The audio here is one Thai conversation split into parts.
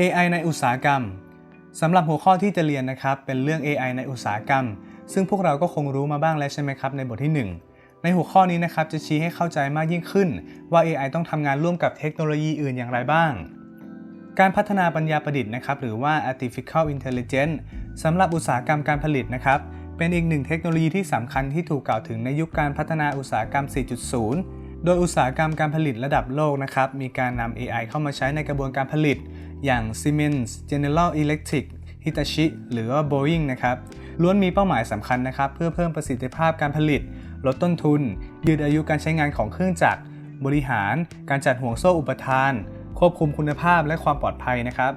AI ในอุตสาหกรรมสำหรับหัวข้อที่จะเรียนนะครับ เป็นเรื่อง AI ในอุตสาหกรรม ซึ่งพวกเราก็คงรู้มาบ้างแล้วใช่ไหมครับในบทที่ 1 ในหัวข้อนี้นะครับจะชี้ให้เข้าใจมากยิ่งขึ้น ว่า AI ต้องทำงานร่วมกับเทคโนโลยีอื่นอย่างไรบ้าง การพัฒนาปัญญาประดิษฐ์นะครับหรือว่า artificial intelligence สำหรับอุตสาหกรรมการผลิตนะครับ เป็นอีกหนึ่งเทคโนโลยีที่สำคัญที่ถูกกล่าวถึงในยุคการพัฒนาอุตสาหกรรม 4.0 โดยอุตสาหกรรมการผลิตระดับโลกนะครับมีการนำ AI เข้ามาใช้ในกระบวนการผลิต อย่าง Siemens General Electric Hitachi หรือว่า Boeing นะครับล้วนมีเป้าหมายสำคัญนะครับ เพื่อเพิ่มประสิทธิภาพการผลิต ลดต้นทุน ยืดอายุการใช้งานของเครื่องจักร บริหาร การจัดห่วงโซ่อุปทาน ควบคุมคุณภาพและความปลอดภัยนะครับ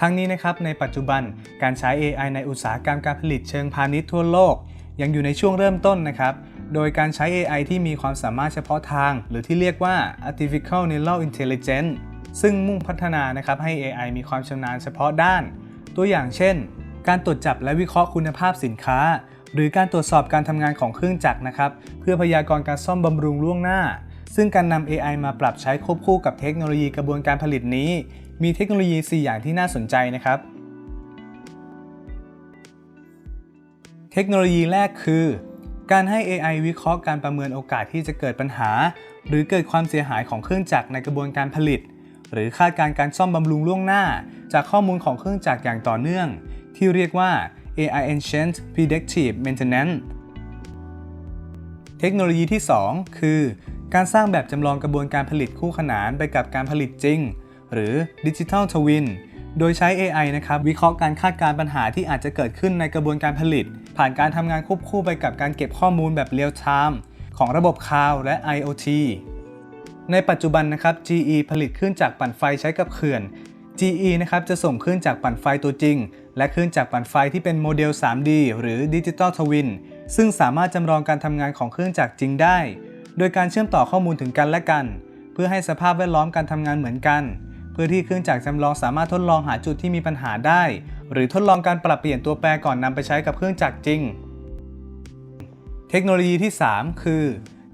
ทั้งนี้นะครับในปัจจุบันการใช้ AI ในอุตสาหกรรมการผลิตเชิงพาณิชย์ทั่วโลก ยังอยู่ในช่วงเริ่มต้นนะครับ โดยการใช้ AI ที่มีความสามารถเฉพาะทาง หรือที่เรียกว่า artificial neural intelligence ซึ่งมุ่งพัฒนานะครับให้ AI มีความชำนาญเฉพาะด้าน ตัวอย่างเช่น การตรวจจับและวิเคราะห์คุณภาพสินค้า หรือการตรวจสอบการทำงานของเครื่องจักรนะครับเพื่อพยากรณ์การซ่อมบำรุงล่วงหน้า ซึ่งการนำ AI มาปรับใช้ควบคู่กับเทคโนโลยีกระบวนการผลิตนี้ มีเทคโนโลยี 4 อย่างที่น่าสนใจนะครับเทคโนโลยีแรกคือ การให้ AI วิเคราะห์การประเมินโอกาสที่จะเกิดปัญหา หรือเกิดความเสียหายของเครื่องจักรในกระบวนการผลิต หรือคาดการณ์การซ่อมบำรุงล่วงหน้า จากข้อมูลของเครื่องจักรอย่างต่อเนื่อง ที่เรียกว่า AI Ancient Predictive Maintenance เทคโนโลยีที่ 2 คือ การสร้างแบบจำลองกระบวนการผลิตคู่ขนานไปกับการผลิตจริง หรือ Digital Twin โดยใช้ AI นะครับ วิเคราะห์การคาดการณ์ปัญหาที่อาจจะเกิดขึ้นในกระบวนการผลิต ผ่านการทำงานควบคู่ไปกับการเก็บข้อมูลแบบ Real Time ของระบบคลาวด์และ IoT ในปัจจุบันนะครับ GE ผลิตเครื่องจักรปั่นไฟใช้กับเขื่อน GE นะครับจะส่งเครื่องจักรปั่นไฟตัวจริง และเครื่องจักรปั่นไฟที่เป็นโมเดล 3D หรือ Digital Twin ซึ่งสามารถจำลองการทำงานของเครื่องจักรจริงได้ โดยการเชื่อมต่อข้อมูลถึงกันและกัน เพื่อให้สภาพแวดล้อมการทำงานเหมือนกัน เพื่อที่เครื่องจักรจำลองสามารถทดลองหาจุดที่มีปัญหาได้ หรือทดลองการปรับเปลี่ยนตัวแปรก่อนนำไปใช้กับเครื่องจักรจริง เทคโนโลยีที่ 3 คือ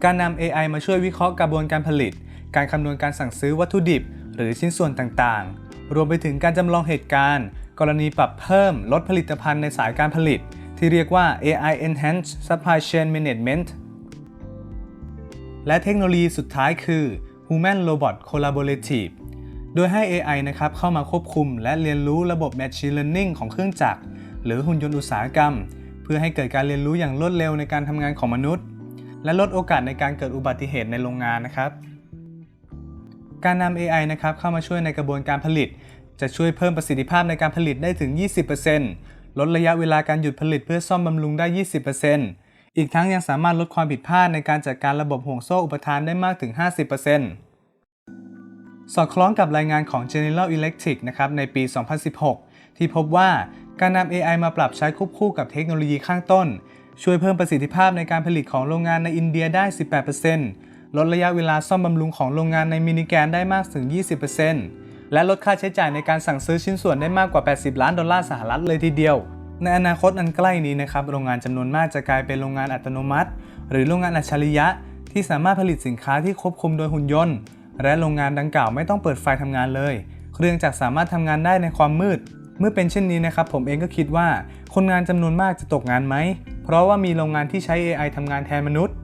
การนำ AI มาช่วยวิเคราะห์กระบวนการผลิต การคำนวณการสั่งซื้อวัตถุดิบ หรือชิ้นส่วนต่างๆ รวมไปถึงการจำลองเหตุการณ์ กรณีปรับเพิ่มลดผลิตภัณฑ์ในสายการผลิต ที่เรียกว่า AI Enhanced Supply Chain Management และเทคโนโลยีสุดท้ายคือ Human Robot Collaborative โดยให้ AI นะครับเข้ามาควบคุม และเรียนรู้ระบบ Machine Learning ของเครื่องจักร หรือหุ่นยนต์อุตสาหกรรม เพื่อให้เกิดการเรียนรู้อย่างรวดเร็วในการทำงานของมนุษย์ และลดโอกาสในการเกิดอุบัติเหตุในโรงงานนะครับ การนำ AI นะครับเข้ามาช่วยในกระบวนการผลิต จะช่วยเพิ่มประสิทธิภาพในการผลิตได้ถึง 20%ลดระยะเวลาการหยุดผลิตเพื่อซ่อมบำรุงได้ 20%อีกทั้งยังสามารถลดความผิดพลาดในการจัดการระบบห่วงโซ่อุปทานได้มากถึง 50%สอดคล้องกับรายงานของ General Electric นะครับในปี 2016 ที่พบว่าการนำ AI มาปรับใช้ควบคู่กับเทคโนโลยีข้างต้น ช่วยเพิ่มประสิทธิภาพในการผลิตของโรงงานในอินเดียได้ 18% ลดระยะเวลาซ่อมบำรุงของโรงงานในมินิแกนได้มากถึง 20%และลดค่าใช้จ่ายในการสั่งซื้อชิ้นส่วนได้มากกว่า 80 ล้านดอลลาร์สหรัฐเลยทีเดียว ในอนาคตอันใกล้นี้นะครับโรงงานจำนวนมากจะกลายเป็นโรงงานอัตโนมัติ หรือโรงงานอัจฉริยะ ที่สามารถผลิตสินค้าที่ควบคุมโดยหุ่นยนต์ และโรงงานดังกล่าวไม่ต้องเปิดไฟทำงานเลย เครื่องจักรสามารถทำงานได้ในความมืดเมื่อเป็นเช่นนี้นะครับผมเองก็คิดว่า คนงานจำนวนมากจะตกงานไหม เพราะว่ามีโรงงานที่ใช้ AI ทำงานแทนมนุษย์